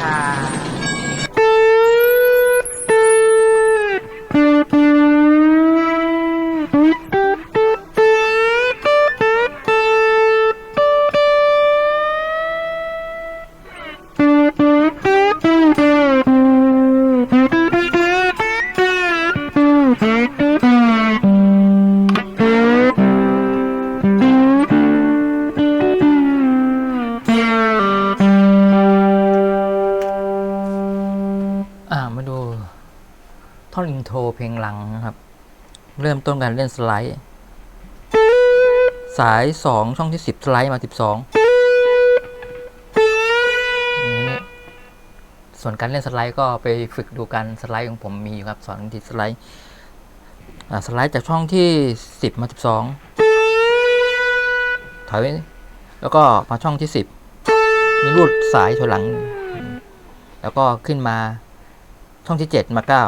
ค่ะ ท่อนอินโทรเพลงหลังนะครับ เริ่มต้นการเล่นสไลด์ สายสองช่องที่สิบสไลด์มาสิบสองส่วนการเล่นสไลด์ก็ไปฝึกดูการสไลด์ของผมมีอยู่ครับสอนวิธีสไลด์สไลด์จากช่องที่สิบมาสิบสองถอยแล้วก็มาช่องที่สิบมีรูดสายถอยหลัง แล้วก็ขึ้นมาช่องที่เจ็ดมาเก้า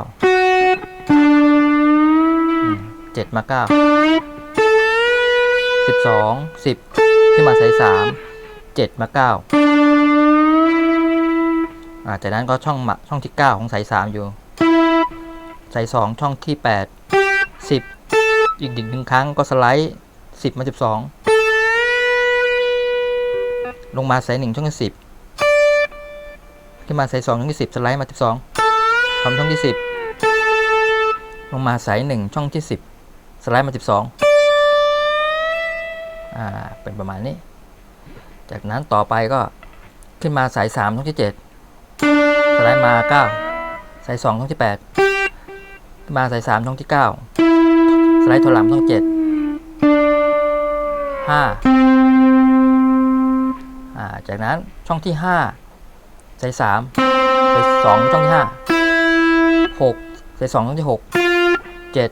เจ็ดมาเก้าสิบสองสิบขึ้นมาสายสามเจ็ดมาเก้าอ่าจากนั้นก็ช่องมาช่องที่เก้าของสายสามอยู่ สายสองช่องที่แปดสิบอีกหนึ่งครั้งก็สไลด์สิบมาสิบสองลงมาสายหนึ่งช่องที่สิบขึ้นมาสายสองช่องที่สิบสไลด์มาสิบสองทำช่องที่สิบลงมาสายหนึ่งช่องที่สิบ สไลด์มาสิบสองอ่า เป็นประมาณนี้ จากนั้นต่อไปก็ขึ้นมาสายสามช่องที่เจ็ดสไลด์มาเก้าสายสองช่องที่แปดขึ้นมาสายสามช่องที่เก้าสไลด์ถอยหลังช่องเจ็ดห้าอ่า จากนั้นช่องที่ห้าสายสามสายสองช่องที่ห้าหกสายสองช่องที่หกเจ็ด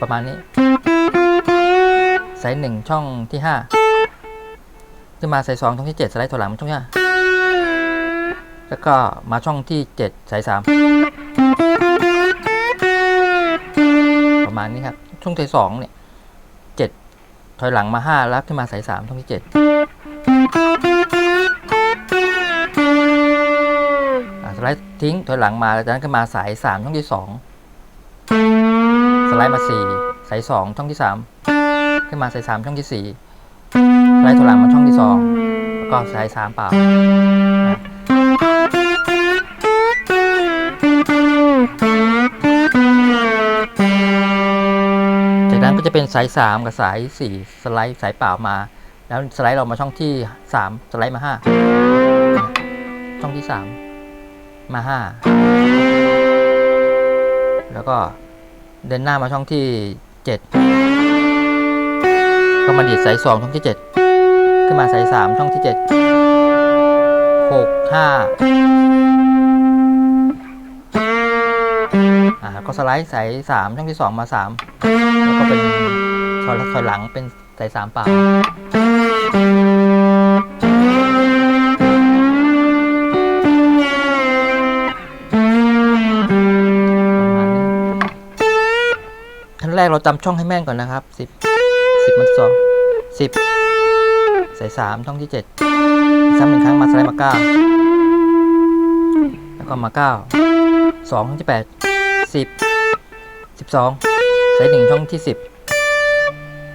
ประมาณนี้ สายหนึ่งช่องที่ห้าขึ้นมาสายสองช่องที่เจ็ดสไลด์ถอยหลังช่องที่ห้าแล้วก็มาช่องที่เจ็ดสายสามประมาณนี้ครับ ช่วงสายสองเนี่ยเจ็ดถอยหลังมาห้าแล้วขึ้นมาสายสามช่องที่เจ็ดสไลด์ทิ้งถอยหลังมาแล้วจากนั้นก็มาสายสามช่องที่สอง สไลด์มาสี่สายสองช่องที่สามขึ้นมาสายสามช่องที่สี่สไลด์ถอยหลังมาช่องที่สองแล้วก็สายสามเปล่าจากนั้นก็จะเป็นสายสามกับสายสี่สไลด์สายเปล่ามา แล้วสไลด์เรามาช่องที่สามสไลด์มาห้าช่องที่สามมาห้าแล้วก็ เดินหน้ามาช่องที่เจ็ดก็มาดีดสายสองช่องที่เจ็ดขึ้นมาสายสามช่องที่เจ็ดหกห้าอ่าก็สไลด์สายสามช่องที่สองมาสามแล้วก็เป็นถอยถอยหลังเป็นสายสามเปล่า นแรกเราจำช่องให้แม่นก่อนนะครับสิบสิบมันสองสิบใส่สามช่องที่เจ็ดซ้ำหนึ่งครั้งมาสไลด์มาเก้าแล้วก็มาเก้าสองช่องที่แปดสิบสิบสองใส่หนึ่งช่องที่สิบ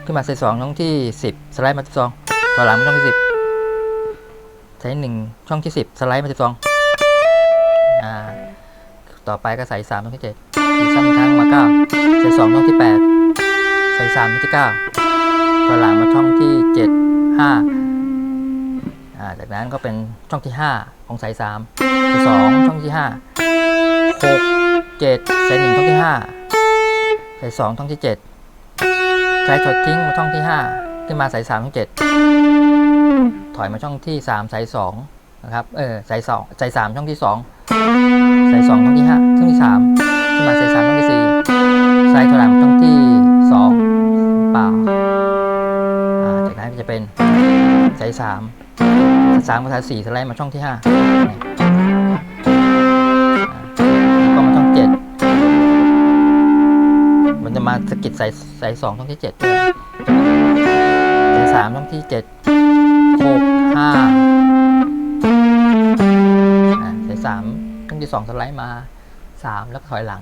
ขึ้นมาใส่สองช่องที่สิบสไลด์มาสิบสองถอหลังมาช่องที่สิบใส่หนึ่งช่องที่สิบสไลด์มาสิบสอง ต่อไปก็ใส่สามช่องที่เจ็ดอีกสามครั้งมาเก้าใส่สองช่องที่แปดใส่สามช่องที่เก้าต่อหลังมาช่องที่เจ็ดห้าอ่าจากนั้นก็เป็นช่องที่ห้าของสายสามใส่สองช่องที่ห้าหกเจ็ดใส่หนึ่งช่องที่ห้าใส่สองช่องที่เจ็ดใส่ถอดทิ้งมาช่องที่ห้าขึ้นมาใส่สามช่องเจ็ดถอยมาช่องที่สามใส่สองนะครับ เออใส่สองใส่สามช่องที่สอง สายสองช่องที่ห้าช่องที่สามขึ้นมาสายสามช่องที่สี่สายถอยหลังช่องที่สองเปล่าจากนั้นจะเป็นสายสามสายสามกับสายสี่สไลด์มาช่องที่ห้าเนี่ยอ่าแล้วก็มาช่องเจ็ดมันจะมาสกิดสายสายสองช่องที่เจ็ดด้วยสายสามช่องที่เจ็ดหกห้า สามช่องที่สองสไลด์มาสามแล้วก็ถอยหลัง